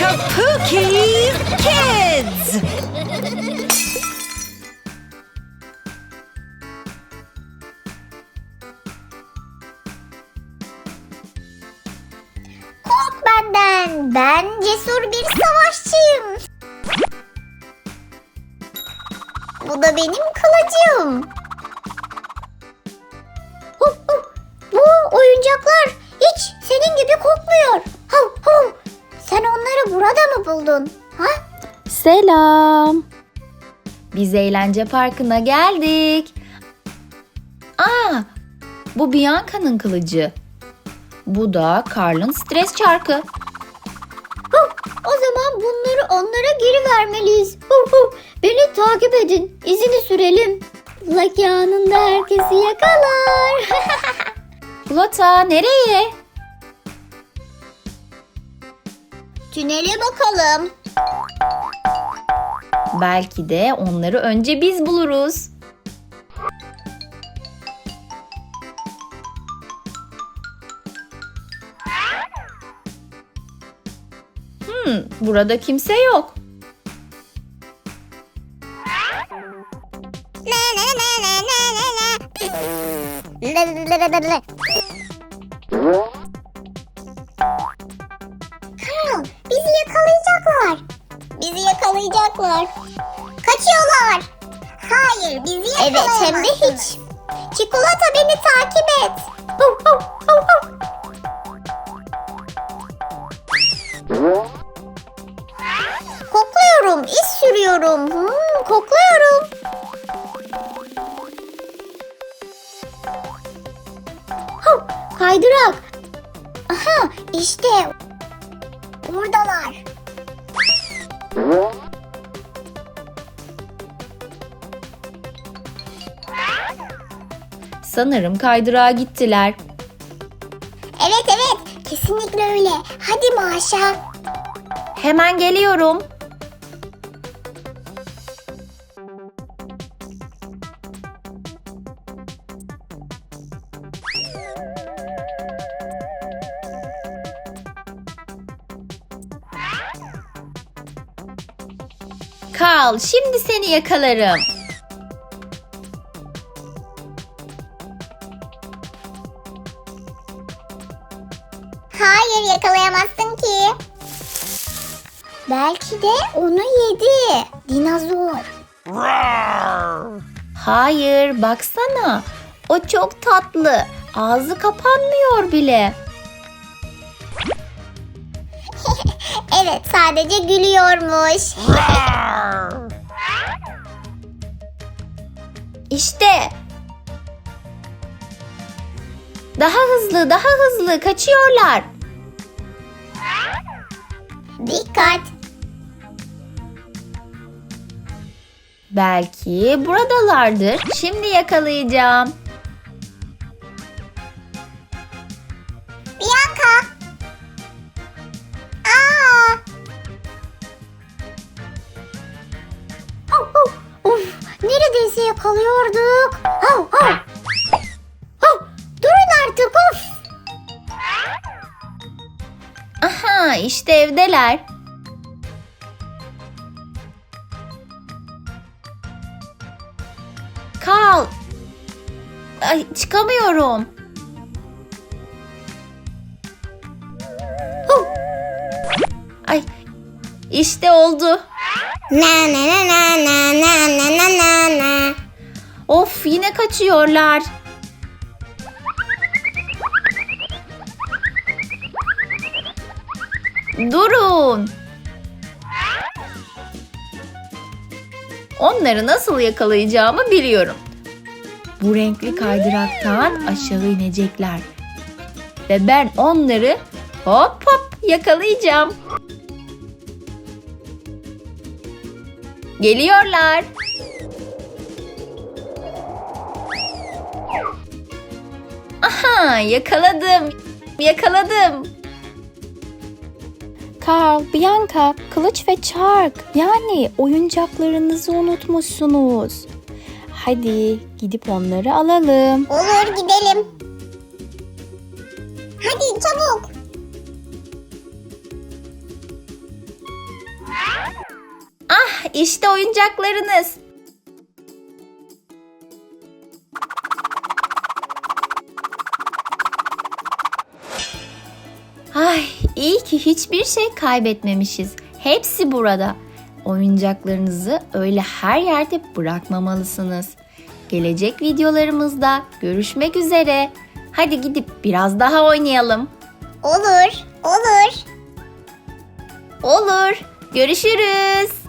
Kapuki Kids! Kork benden. Ben cesur bir savaşçıyım. Bu da benim kılıcım. Buldun? Ha? Selam. Biz eğlence parkına geldik. Aa, bu Bianca'nın kılıcı. Bu da Carl'ın stres çarkı. Hu, O zaman bunları onlara geri vermeliyiz. Hu, hu. Beni takip edin. İzini sürelim. Lucky anında herkesi yakalar. Plata nereye? Tünele bakalım. Belki de onları önce biz buluruz. Hmm, burada kimse yok. Yakalayacaklar. Kaçıyorlar. Hayır, bizi. Evet, hem de hiç. Çikolata beni takip et. Kokluyorum, iz sürüyorum. Hmm, kokluyorum. Kaydırak. Aha, işte Oradalar. Sanırım kaydırağa gittiler. Evet evet kesinlikle öyle. Hadi Maşa. Hemen geliyorum. Kal, şimdi seni yakalarım. Hayır yakalayamazsın ki. Belki de onu yedi. Dinozor. Hayır, baksana. O çok tatlı. Ağzı kapanmıyor bile. Evet sadece gülüyormuş. İşte. Daha hızlı, daha hızlı kaçıyorlar. Dikkat. Belki buradalardır. Şimdi yakalayacağım. Bianca. Aa. Oh, oh, Of, neredeyse yakalıyorduk. Oh, oh. Oh, Aha, işte evdeler. Kal. Ay, çıkamıyorum. Oh. Ay, işte oldu. Na na na na na na na na. Of, yine kaçıyorlar. Durun. Onları nasıl yakalayacağımı biliyorum. Bu renkli kaydıraktan aşağı inecekler. Ve ben onları hop hop yakalayacağım. Geliyorlar. Aha yakaladım. Yakaladım. Carl, Bianca, kılıç ve çark. Yani oyuncaklarınızı unutmuşsunuz. Hadi gidip onları alalım. Olur gidelim. Hadi çabuk. Ah işte oyuncaklarınız. Ay iyi ki hiçbir şey kaybetmemişiz. Hepsi burada. Oyuncaklarınızı öyle her yerde bırakmamalısınız. Gelecek videolarımızda görüşmek üzere. Hadi gidip biraz daha oynayalım. Olur, olur. Olur. Görüşürüz.